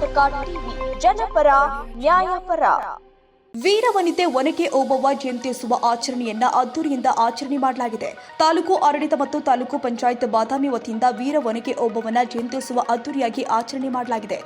Karnataka TV ಜನಪರ ನ್ಯಾಯಪರ. ವೀರವನಿತೆ ಒನಕೆ ಓಬವ್ವ ಜಯಂತ್ಯುತ್ಸವ ಆಚರಣೆಯನ್ನ ಅದ್ದೂರಿಯಿಂದ ಆಚರಣೆ ಮಾಡಲಾಗಿದೆ. ತಾಲೂಕು ಆಡಳಿತ ಮತ್ತು ತಾಲೂಕು ಪಂಚಾಯತ್ ಬಾದಾಮಿ ವತಿಯಿಂದ ವೀರ ಒನಕೆ ಓಬವ್ವನ ಜಯಂತ್ಯುತ್ಸವ ಅದ್ದೂರಿಯಾಗಿ ಆಚರಣೆ ಮಾಡಲಾಗಿದೆ.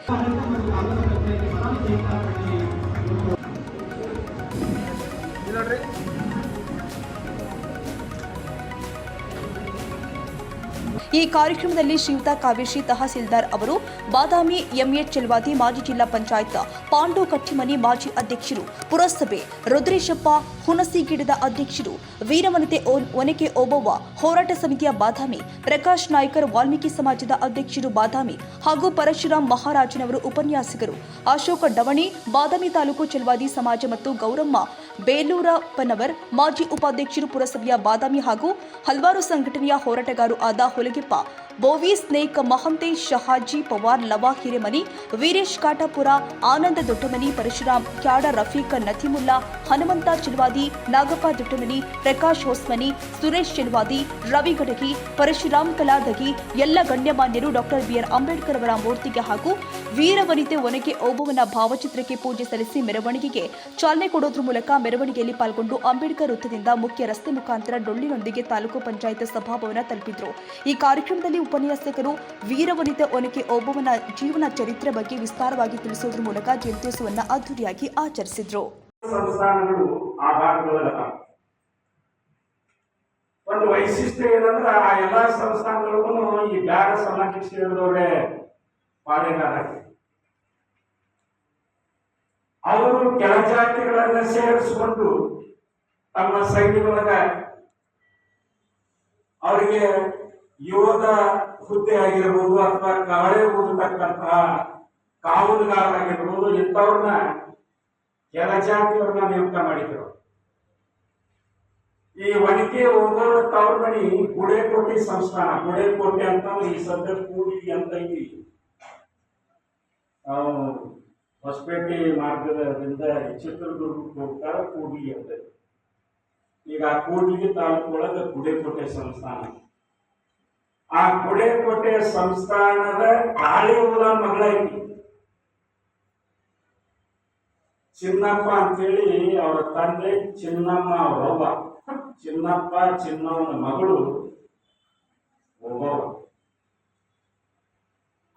ಈ ಕಾರ್ಯಕ್ರಮದಲ್ಲಿ ಶ್ರೀಯುತ ಕಾವೇಶಿ ತಹಸೀಲ್ದಾರ್ ಅವರು, ಬಾದಾಮಿ ಎಂಎಚ್ ಚೆಲ್ವಾದಿ ಮಾಜಿ ಜಿಲ್ಲಾ ಪಂಚಾಯತ್ ಪಾಂಡು ಕಟ್ಟಿಮನಿ ಮಾಜಿ ಅಧ್ಯಕ್ಷರು, ಪುರಸಭೆ ರುದ್ರೇಶಪ್ಪ ಹುಣಸಿಗಿಡದ ಅಧ್ಯಕ್ಷರು ವೀರವನಿತೆ ಒನಕೆ ಓಬವ್ವ, ಹೋರಾಟ ಸಮಿತಿಯ ಬಾದಾಮಿ, ಪ್ರಕಾಶ್ ನಾಯ್ಕರ್ ವಾಲ್ಮೀಕಿ ಸಮಾಜದ ಅಧ್ಯಕ್ಷರು ಬಾದಾಮಿ ಹಾಗೂ ಪರಶುರಾಮ್ ಮಹಾರಾಜನವರು ಉಪನ್ಯಾಸಕರು. ಅಶೋಕ ಡವಣಿ, ಬಾದಾಮಿ ತಾಲೂಕು ಚಲವಾದಿ ಸಮಾಜ ಮತ್ತು ಗೌರಮ್ಮ ಬೇಲೂರಪ್ಪನವರ್, ಮಾಜಿ ಉಪಾಧ್ಯಕ್ಷರು ಪುರಸಭೆಯ ಬಾದಾಮಿ ಹಾಗೂ ಹಲವಾರು ಸಂಘಟನೆಯ ಹೋರಾಟಗಾರರು ಆದ ಹೊಲಗೆಪ್ಪ, ಬೋವಿ ಸ್ನೇಕ್ ಮಹಂತೇಶ್ ಶಹಾಜಿ ಪವಾರ್, ಲವಾ ಹಿರೇಮನಿ, ವೀರೇಶ್ ಕಾಟಾಪುರ, ಆನಂದ ದೊಡ್ಡಮನಿ, ಪರಶುರಾಮ್, ಕ್ಯಾಡ ರಫೀಕ್, ನಥಿಮುಲ್ಲಾ, ಹನುಮಂತ ಚಿಲ್ವಾದಿ ನಾಗಪ್ಪ ದೊಡ್ಡಮನಿ ಪ್ರಕಾಶ್ ಹೊಸ್ಮನಿ, ಸುರೇಶ್ ಚಿಲ್ವಾದಿ ರವಿ ಗಡಗಿ, ಪರಶುರಾಮ್ ಕಲಾದಗಿ, ಎಲ್ಲ ಗಣ್ಯಮಾನ್ಯರು ಡಾಕ್ಟರ್ ಬಿಆರ್ ಅಂಬೇಡ್ಕರ್ ಅವರ ಮೂರ್ತಿಗೆ ಹಾಗೂ ವೀರವನಿತೆ ಒನಕೆ ಓಬವ್ವನ ಭಾವಚಿತ್ರಕ್ಕೆ ಪೂಜೆ ಸಲ್ಲಿಸಿ ಮೆರವಣಿಗೆಗೆ ಚಾಲನೆ ಕೊಡೋದ್ರ ಮೂಲಕ ಮೆರವಣಿಗೆಯಲ್ಲಿ ಪಾಲ್ಗೊಂಡು ಅಂಬೇಡ್ಕರ್ ವೃತ್ತದಿಂದ ಮುಖ್ಯ ರಸ್ತೆ ಮುಖಾಂತರ ಡೊಳ್ಳಿನೊಂದಿಗೆ ತಾಲೂಕು ಪಂಚಾಯತ್ ಸಭಾಭವನ ತಲುಪಿದ್ರು. ಈ ಕಾರ್ಯಕ್ರಮದಲ್ಲಿ ಉಪನ್ಯಾಸಕರು ವೀರವನಿತೆ ಒನಕೆ ಓಬವನ ಜೀವನ ಚರಿತ್ರೆ ಬಗ್ಗೆ ವಿಸ್ತಾರವಾಗಿ ತಿಳಿಸುವುದರ ಮೂಲಕ ಜಯಂತ್ಯೋತ್ಸವವನ್ನು ಅದ್ದೂರಿಯಾಗಿ ಆಚರಿಸಿದ್ರು. ಸಂಸ್ಥಾನಗಳು ಆ ಭಾಗದೊಳಗದ ಒಂದು ವೈಶಿಷ್ಟ್ಯ ಏನಂದ್ರೆ ಆ ಎಲ್ಲಾ ಸಂಸ್ಥಾನಗಳಿಗೂ ಈ ಬ್ಯಾಡ ಸಮಾಜಕ್ಕೆ ಪಾಳೆಗಾರ ಅವರು ಕೆಳಜಾತಿಗಳನ್ನ ಸೇರಿಸಿಕೊಂಡು ತಮ್ಮ ಸೈನ್ಯದೊಳಗ ಅವರಿಗೆ ಯೋಧ ಹುದ್ದೆ ಆಗಿರ್ಬೋದು ಅಥವಾ ಕಾಳೆ ಓದತಕ್ಕಂತಹ ಕಾವಲುಗಾರರಾಗಿರ್ಬೋದು ಇಂಥವ್ರನ್ನ ಕೆಳಜಾತಿಯವ್ರನ್ನ ನೇಮಕ ಮಾಡಿದ್ರು. ಈ ಒಣಕೆ ಹೋಗೋರ ತವ್ರ ಬಳಿ ಗುಡೇಕೋಟೆ ಸಂಸ್ಥಾನ, ಗುಡೇಕೋಟೆ ಅಂತ ಈ ಸದ್ಯ ಕೂಡಿ ಅಂತ ಇಲ್ಲಿ ಹೊಸಪೇಟೆ ಮಾರ್ಗದಿಂದ ಚಿತ್ರದುರ್ಗಕ್ಕೆ ಹೋಗ್ತಾರ, ಕೂಡಿ ಅಂತ. ಈಗ ಆ ಕೂಡ್ಲಿಗೆ ಒಳಗೆ ಗುಡೇಕೋಟೆ ಸಂಸ್ಥಾನ. ಆ ಗುಡೇಕೋಟೆ ಸಂಸ್ಥಾನದ ಕಾಳಿ ಮಗಳ ಐತಿ ಚಿನ್ನಪ್ಪ ಅಂತೇಳಿ ಅವರ ತಂದೆ ಚಿನ್ನಮ್ಮ ಅವರೊಬ್ಬ ಚಿನ್ನಪ್ಪ ಚಿನ್ನವನ ಮಗಳು ಒಬ್ಬವ.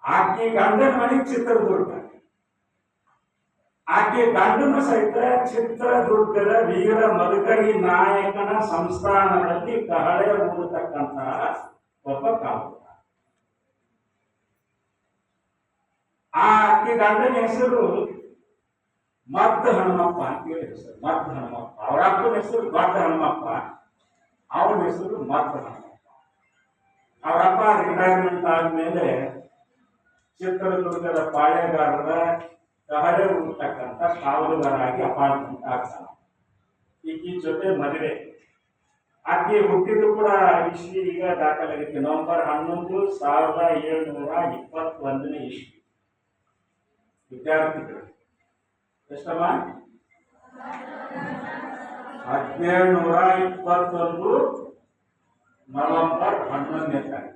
ಆಕೆ ಗಂಡನ ಮನೆ ಚಿತ್ರದುರ್ಗ. ಆಕೆ ಗಂಡನ ಸಹಿತ ಚಿತ್ರದುರ್ಗದ ವೀರ ಮದಕರಿ ನಾಯಕನ ಸಂಸ್ಥಾನದಲ್ಲಿ ಕಹಳೆ ಹೂಡತಕ್ಕಂತಹ ಒಬ್ಬ ಕಾಲ ಆ ಆಕೆ ಗಂಡನ ಹೆಸರು ಮದ್ದ ಹನುಮಪ್ಪ ಅಂತ ಹೇಳಿ ಹೆಸರು ಮದ್ದ ಹನುಮಪ್ಪ. ಅವರ ಅಪ್ಪನ ಹೆಸರು ಮದ್ದ ಹನುಮಪ್ಪ. ಅವನ ಹೆಸರು ಮದ್ದ ಹನುಮಪ್ಪ. ಅವರಪ್ಪ ರಿಟೈರ್ಮೆಂಟ್ ಆದ್ಮೇಲೆ ಚಿತ್ರದುರ್ಗದ ಪಾಳೆಗಾರರ ಕಹಳೆ ಉಳ್ತಕ್ಕಂಥ ಕಾವಲುಗಾರಾಗಿ ಅಪಾಯಿಂಟ್ಮೆಂಟ್ ಆಗ್ತಾನೆ ಈಕಿ ಜೊತೆ ಮದುವೆ. ಆಕೆ ಹುಟ್ಟಿದ್ರು ಕೂಡ ಇಸ್ವಿ ಈಗ ದಾಖಲಾಗಿತ್ತು. ನವಂಬರ್ ಹನ್ನೊಂದು ಸಾವಿರದ ಏಳ್ನೂರ ಇಪ್ಪತ್ತೊಂದನೇ ಇಸ್ವಿ. ವಿದ್ಯಾರ್ಥಿಗಳು. ಎಷ್ಟಮ್ಮ? ಹದಿನೇಳು ನೂರ ಇಪ್ಪತ್ತೊಂದು ನವೆಂಬರ್ ಹನ್ನೊಂದನೇ ತಾರೀಕು.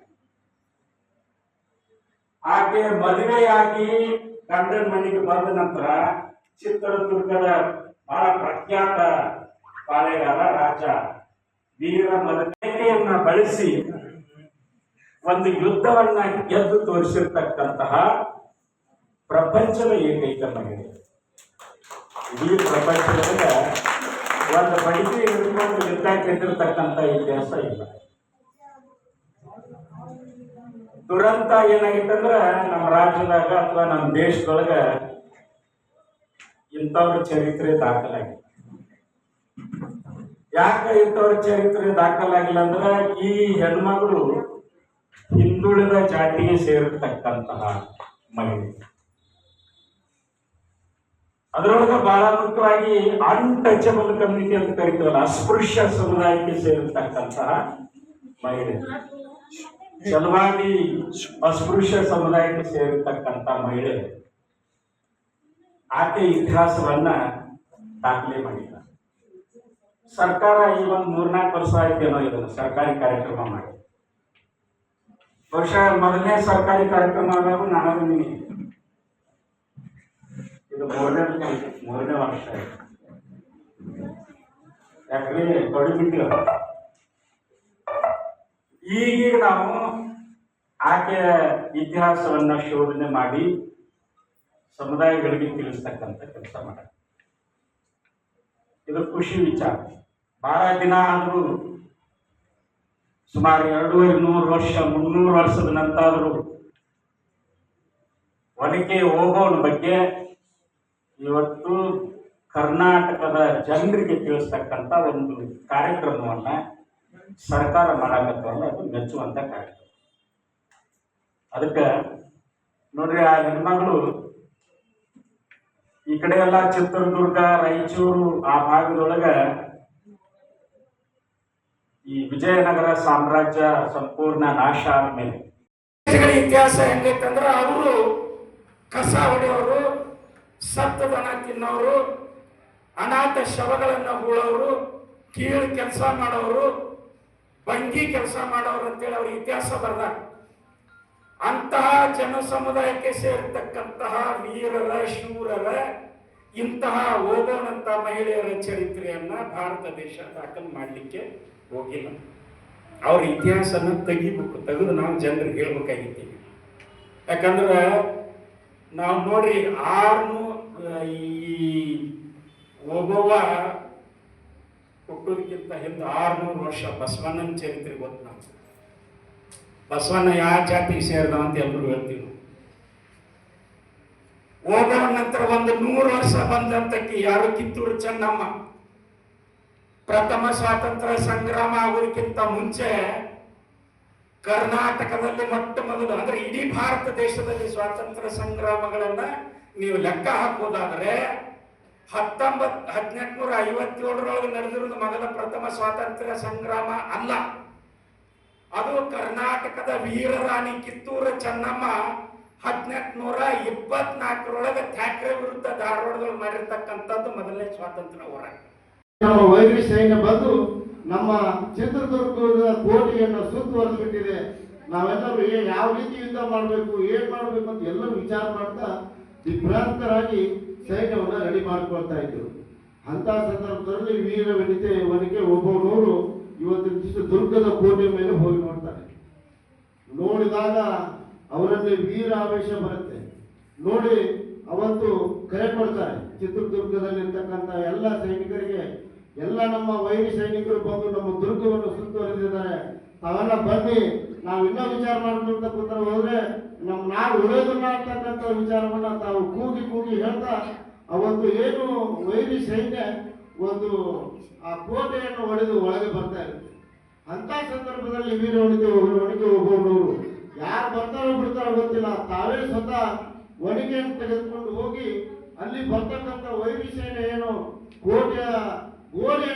ಆಕೆ ಮದುವೆಯಾಗಿ ಗಂಡನ ಮನೆಗೆ ಬಂದ ನಂತರ ಚಿತ್ರದುರ್ಗದ ಬಹಳ ಪ್ರಖ್ಯಾತ ಪಾಳೆಗಾರ ರಾಜ ವೀರ ಮದಕೆಯನ್ನ ಬಳಸಿ ಒಂದು ಯುದ್ಧವನ್ನ ಗೆದ್ದು ತೋರಿಸಿರ್ತಕ್ಕಂತಹ ಪ್ರಪಂಚದ ಏಕೈಕ ಮಹಿಳೆ. ಇಡೀ ಪ್ರಪಂಚದಾಗ ಒಂದು ಬಡಿಗೆ ಹಿಡ್ಕೊಂಡು ಯುದ್ಧ ಗೆದ್ದಿರ್ತಕ್ಕಂಥ ಇತಿಹಾಸ ಇಲ್ಲ. ದುರಂತ ಏನಾಗಿತ್ತಂದ್ರೆ ನಮ್ಮ ರಾಜ್ಯದಾಗ ಅಥವಾ ನಮ್ಮ ದೇಶದೊಳಗೆ ಇಂಥವ್ರ ಚರಿತ್ರೆ ದಾಖಲಾಗಿತ್ತು ಯಾಕೆ ಇಂಥವ್ರ ಚರಿತ್ರೆ ದಾಖಲಾಗಿಲ್ಲ ಅಂದ್ರೆ ಈ ಹೆಣ್ಮಗಳು ಹಿಂದುಳಿದ ಜಾತಿಗೆ ಸೇರಿರ್ತಕ್ಕಂತಹ ಮಹಿಳೆ. ಅದರೊಳಗೆ ಬಹಳ ಮುಖ್ಯವಾಗಿ ಅನ್ಟಚಬಲ್ ಕಮ್ಯುನಿಟಿ ಅಂತ ಕರಿತೀವಲ್ಲ, ಅಸ್ಪೃಶ್ಯ ಸಮುದಾಯಕ್ಕೆ ಸೇರಿರ್ತಕ್ಕಂತಹ ಮಹಿಳೆ. ಚಲವಾದಿ ಅಸ್ಪೃಶ್ಯ ಸಮುದಾಯಕ್ಕೆ ಸೇರಿರ್ತಕ್ಕಂಥ ಮಹಿಳೆ. ಆಕೆ ಇತಿಹಾಸವನ್ನ ದಾಖಲೆ ಮಾಡಿಲ್ಲ. ಸರ್ಕಾರ ಈ ಒಂದು ಮೂರ್ನಾಲ್ಕು ವರ್ಷ ಆಯ್ತೇನೋ ಇದನ್ನು ಸರ್ಕಾರಿ ಕಾರ್ಯಕ್ರಮ ಮಾಡಿ ಬಹುಶಃ ಮೊದಲನೇ ಸರ್ಕಾರಿ ಕಾರ್ಯಕ್ರಮ ಆದಾಗ ನಾನು ಇದು ಮೂರನೇ ಮೂರನೇ ವರ್ಷ ಯಾಕಂದ್ರೆ ಯಾಕ್ರಿ ಈಗ ನಾವು ಆಕೆ ಇತಿಹಾಸವನ್ನು ಶೋಧನೆ ಮಾಡಿ ಸಮುದಾಯಗಳಿಗೆ ತಿಳಿಸ್ತಕ್ಕಂಥ ಕೆಲಸ ಮಾಡ ಇದು ಖುಷಿ ವಿಚಾರ. ಬಹಳ ದಿನ ಆದರೂ ಸುಮಾರು ಎರಡೂವರೆ ನೂರು ವರ್ಷ, ಮುನ್ನೂರು ವರ್ಷದ ನಂತರ ಒನಕೆ ಹೋಗೋನ ಬಗ್ಗೆ ಇವತ್ತು ಕರ್ನಾಟಕದ ಜನರಿಗೆ ತಿಳಿಸ್ತಕ್ಕಂಥ ಒಂದು ಕಾರ್ಯಕ್ರಮವನ್ನ ಸರ್ಕಾರ ಮಾಡಾಕತ್ತವಲ್ಲ ಅದು ಮೆಚ್ಚುವಂಥ ಕಾರ್ಯಕ್ರಮ. ಅದಕ್ಕೆ ನೋಡ್ರಿ, ಆ ಹೆಣ್ಮಗಳು ಈ ಕಡೆ ಎಲ್ಲ ಚಿತ್ರದುರ್ಗ, ರಾಯಚೂರು, ಆ ಭಾಗದೊಳಗೆ ಈ ವಿಜಯನಗರ ಸಾಮ್ರಾಜ್ಯ ಸಂಪೂರ್ಣ ನಾಶ ಆದ್ಮೇಲೆ. ಇತಿಹಾಸ ಹೆಂಗೈತಂದ್ರ, ಅವರು ಕಸ ಹೊಡೆಯೋರು ಸತ್ತ ದನ ತಿನ್ನೋರು, ಅನಾಥ ಶವಗಳನ್ನು ಹೂಳೋರು, ಕೀಳು ಕೆಲಸ ಮಾಡೋರು ಬಂಗಿ ಕೆಲಸ ಮಾಡೋರು ಅಂತೇಳಿ ಅವ್ರ ಇತಿಹಾಸ ಬರ್ದ. ಅಂತಹ ಜನ ಸಮುದಾಯಕ್ಕೆ ಸೇರ್ತಕ್ಕಂತಹ ವೀರರ, ಶೂರರ, ಇಂತಹ ಓದೋನಂತ ಮಹಿಳೆಯರ ಚರಿತ್ರೆಯನ್ನ ಭಾರತ ದೇಶ ದಾಖಲು ಮಾಡಲಿಕ್ಕೆ ಹೋಗಿಲ್ಲ. ಅವ್ರ ಇತಿಹಾಸನ ತೆಗಿಬೇಕು, ತೆಗೆದು ನಾವು ಜನರಿಗೆ ಹೇಳ್ಬೇಕಾಗಿತ್ತೀವಿ ಯಾಕಂದ್ರೆ ನಾವು ನೋಡ್ರಿ ಆರ್ನು ಈ ಒಬ್ಬವ ಹುಟ್ಟೋದಕ್ಕಿಂತ ಹಿಂದೆ ಆರ್ನೂರು ವರ್ಷ ಬಸವಣ್ಣನ ಚರಿತ್ರೆ ಗೊತ್ತು? ನಾವು ಬಸವಣ್ಣ ಯಾವ ಜಾತಿಗೆ ಸೇರಿದ ಅಂತ ಎಲ್ಲರೂ ಹೇಳ್ತೀವಿ. ಓಬವ ನಂತರ ಒಂದು ನೂರು ವರ್ಷ ಬಂದಂತಕ್ಕೆ ಯಾರು ಕಿತ್ತೂರು ಚೆನ್ನಮ್ಮ? ಪ್ರಥಮ ಸ್ವಾತಂತ್ರ್ಯ ಸಂಗ್ರಾಮ ಆಗೋದಕ್ಕಿಂತ ಮುಂಚೆ ಕರ್ನಾಟಕದಲ್ಲಿ ಮೊಟ್ಟ ಮೊದಲು, ಅಂದ್ರೆ ಇಡೀ ಭಾರತ ದೇಶದಲ್ಲಿ ಸ್ವಾತಂತ್ರ್ಯ ಸಂಗ್ರಾಮಗಳನ್ನ ನೀವು ಲೆಕ್ಕ ಹಾಕೋದಾದ್ರೆ ಹತ್ತೊಂಬತ್, ಹದಿನೆಂಟುನೂರ ಐವತ್ತೇಳರೊಳಗೆ ನಡೆದಿರೋದು ಮೊದಲ ಪ್ರಥಮ ಸ್ವಾತಂತ್ರ್ಯ ಸಂಗ್ರಾಮ ಅಲ್ಲ. ಅದು ಕರ್ನಾಟಕದ ವೀರರಾಣಿ ಕಿತ್ತೂರು ಚೆನ್ನಮ್ಮ ಹದಿನೆಂಟುನೂರ ಇಪ್ಪತ್ನಾಲ್ಕರೊಳಗೆ ಥ್ಯಾಕ್ರೆ ವಿರುದ್ಧ ಧಾರವಾಡದಲ್ಲಿ ಮಾಡಿರ್ತಕ್ಕಂಥದ್ದು ಮೊದಲನೇ ಸ್ವಾತಂತ್ರ್ಯ ಹೋರಾಟ. ಸೈನ್ಯ ಬಂದು ನಮ್ಮ ಚಿತ್ರದುರ್ಗದ ಕೋಟೆಯನ್ನು ಸುತ್ತುವರೆದು ಬಿಟ್ಟಿದೆ ನಾವೆಲ್ಲರೂ ಯಾವ ರೀತಿ ಯುದ್ಧ ಮಾಡಬೇಕು, ಏನ್ ಮಾಡಬೇಕು ಅಂತ ಎಲ್ಲರೂ ವಿಚಾರ ಮಾಡ್ತಾ ವಿಭ್ರಾಂತರಾಗಿ ಸೈನ್ಯವನ್ನು ರೆಡಿ ಮಾಡ್ಕೊಳ್ತಾ ಇದ್ರು ಅಂತ ಸಂದರ್ಭದಲ್ಲಿ ವೀರ ವನಿತೆ ವನಿಕೆ ಒಬ್ಬನವರು ಇವತ್ತಿನ ದಿವಸ ದುರ್ಗದ ಕೋಟೆ ಮೇಲೆ ಹೋಗಿ ನೋಡ್ತಾರೆ. ನೋಡಿದಾಗ ಅವರಲ್ಲಿ ವೀರ ಆವೇಶ ಬರುತ್ತೆ. ನೋಡಿ ಅವತ್ತು ಕರೆ ಕೊಡ್ತಾರೆ ಚಿತ್ರದುರ್ಗದಲ್ಲಿರ್ತಕ್ಕಂಥ ಎಲ್ಲ ಸೈನಿಕರಿಗೆ ಎಲ್ಲ ನಮ್ಮ ವೈರಿ ಸೈನಿಕರು ಬಂದು ನಮ್ಮ ದುರ್ಗವನ್ನು ಸುತ್ತುವರೆದಿದ್ದಾರೆ. ತಾವೆಲ್ಲ ಬನ್ನಿ, ನಾವು ಇನ್ನೂ ವಿಚಾರ ಮಾಡ್ಕೊಂತ ಕೂತ್ರ ಹೋದ್ರೆ ನಮ್ಮ ನಾವು ಉಳಿಯೋದಿಲ್ಲ ಅಂತಕ್ಕಂಥ ವಿಚಾರವನ್ನ ತಾವು ಕೂಗಿ ಕೂಗಿ ಹೇಳ್ತಾ, ಅವತ್ತು ಏನು ವೈರಿ ಸೈನ್ಯ ಒಂದು ಆ ಕೋಟೆಯನ್ನು ಒಡೆದು ಒಳಗೆ ಬರ್ತಾ ಇರುತ್ತೆ. ಅಂತ ಸಂದರ್ಭದಲ್ಲಿ ವೀರ ಒಣಗಿ ಒಣಗಿ ಹೋಗುವವರು ಯಾರು ಬರ್ತಾರೋ ಬಿಡ್ತಾರೋ ಗೊತ್ತಿಲ್ಲ. ತಾವೇ ಸ್ವತಃ ಒಣಗಿಯನ್ನು ತೆಗೆದುಕೊಂಡು ಹೋಗಿ ಅಲ್ಲಿ ಬರ್ತಕ್ಕಂಥ ವೈರಿ ಸೇನೆ ಏನು ಕೋಟೆಯ ಓಡಿ